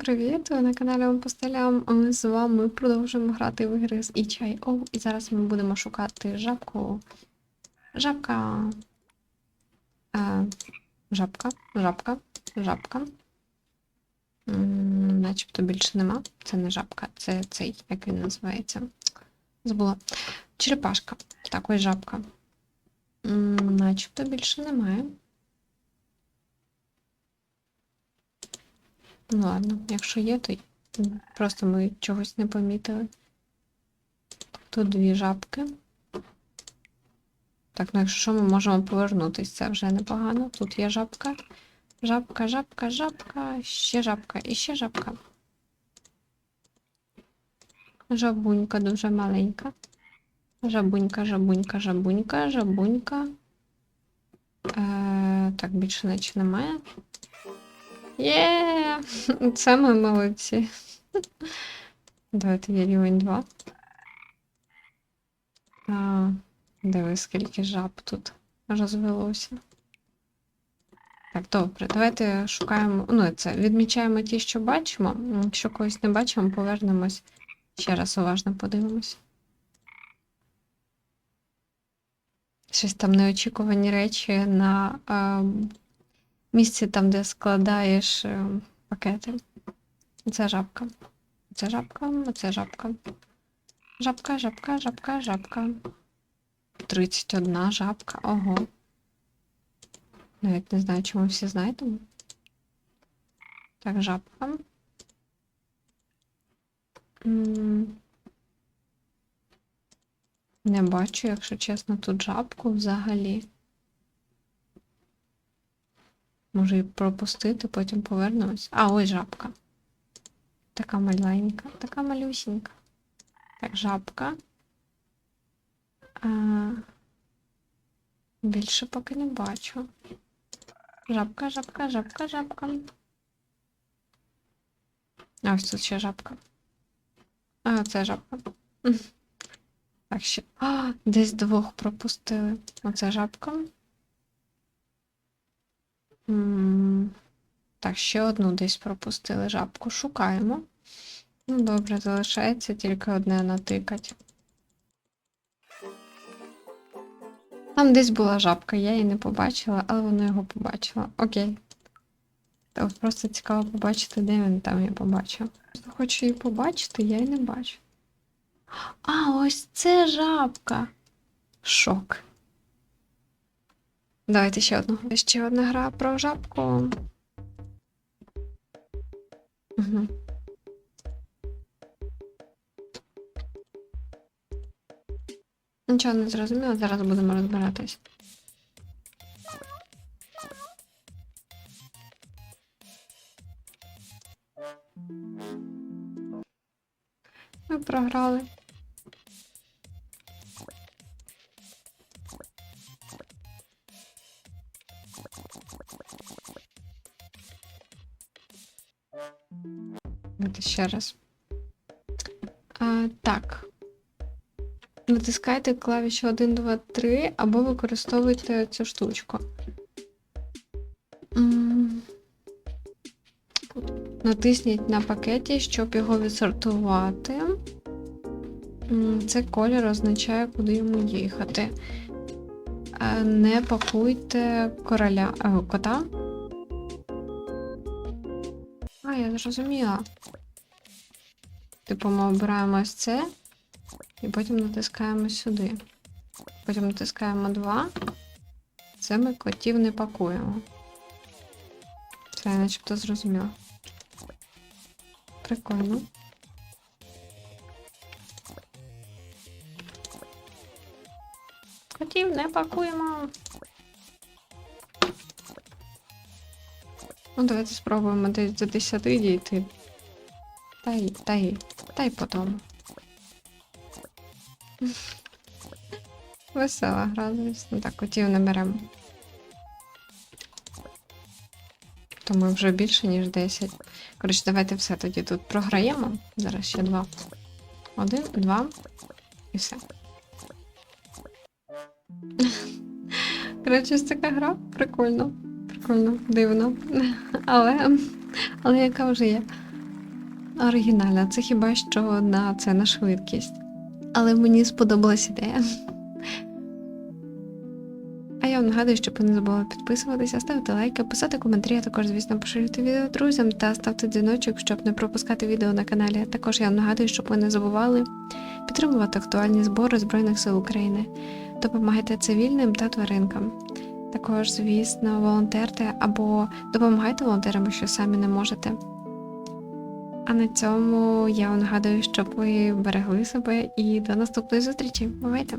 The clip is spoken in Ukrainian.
Привіт! Ви на каналі Вам Постелям. Ми з вами продовжуємо грати в ігри з HIO. І зараз ми будемо шукати жабку. Жабка. Е, жабка, жабка, жабка. М, Начебто більше нема. Це не жабка, це цей, як він називається. Забула. Черепашка. Так, ось жабка. М, Начебто більше немає. Ну ладно, якщо є, то просто ми чогось не помітили. Тут дві жабки. Так, ну якщо що, ми можемо повернутися, це вже непогано. Тут є жабка. Жабка, жабка, жабка, ще жабка і ще жабка. Жабунька дуже маленька. Жабунька, жабунька, жабунька, жабунька. Е, так, більше наче немає. Є! Це ми молодці. Давайте є рівень 2. А, диви, скільки жаб тут розвелося. Так, добре, давайте шукаємо. Ну, це відмічаємо ті, що бачимо. Якщо когось не бачимо, повернемось. Ще раз уважно подивимось. Щось там неочікувані речі на е, місці, там, де складаєш е, пакети. Це жабка. Це жабка, це жабка. Жабка, жабка, жабка, жабка. 31 жабка. Ого. Навіть не знаю, чому всі знайдемо. Так, жабка. М, Не бачу, якщо чесно, тут жабку взагалі. Можу її пропустити, потім повернемось. А, ось жабка. Така маленька, така малюсінька. Так, жабка. А, більше поки не бачу. Жабка, жабка, жабка, жабка. А ось тут ще жабка. А, це жабка. Так, ще. А, десь двох пропустили. Оце жабка. Так, ще одну десь пропустили жабку. Шукаємо. Ну, добре, залишається тільки одне натикать. Там десь була жабка, я її не побачила, але вона його побачила. Окей. Та просто цікаво побачити, де він там я побачив. Просто хочу її побачити, я її не бачу. А, ось це жабка. Шок. Давайте ще одну. Ще одна гра про жабку. Угу. Нічого не зрозуміло, зараз будемо розбиратись. Ми програли. Ще раз. А, так. Натискайте клавіші 1, 2, 3 або використовуйте цю штучку. Натисніть на пакеті, щоб його відсортувати. Це колір означає, куди йому їхати. Е, Не пакуйте короля е, кота. Я зрозуміла. Типу, ми обираємо ось це. І потім натискаємо сюди. Потім натискаємо 2. Це ми котів не пакуємо. Це я начебто зрозуміла. Прикольно. Котів не пакуємо. Ну, давайте спробуємо десь до 10 дійти. Та й, та й, та й потім. Весела гра, звісно. Так, котів не беремо. То ми вже більше, ніж 10. Коротше, давайте все тоді тут програємо. Зараз ще два. Один, два. І все. Коротше, така гра. Прикольно. Прикольно, дивно. Але, але яка вже є. оригінальна. Це хіба що на це на швидкість. Але мені сподобалась ідея. А я вам нагадую, щоб ви не забули підписуватися, ставити лайки, писати коментарі, а також, звісно, поширювати відео друзям та ставте дзвіночок, щоб не пропускати відео на каналі. Також я вам нагадую, щоб ви не забували підтримувати актуальні збори Збройних сил України, допомагайте цивільним та тваринкам. Також, звісно, волонтерте або допомагайте волонтерам, якщо самі не можете. А на цьому я вам нагадую, щоб ви берегли себе і до наступної зустрічі. Бувайте!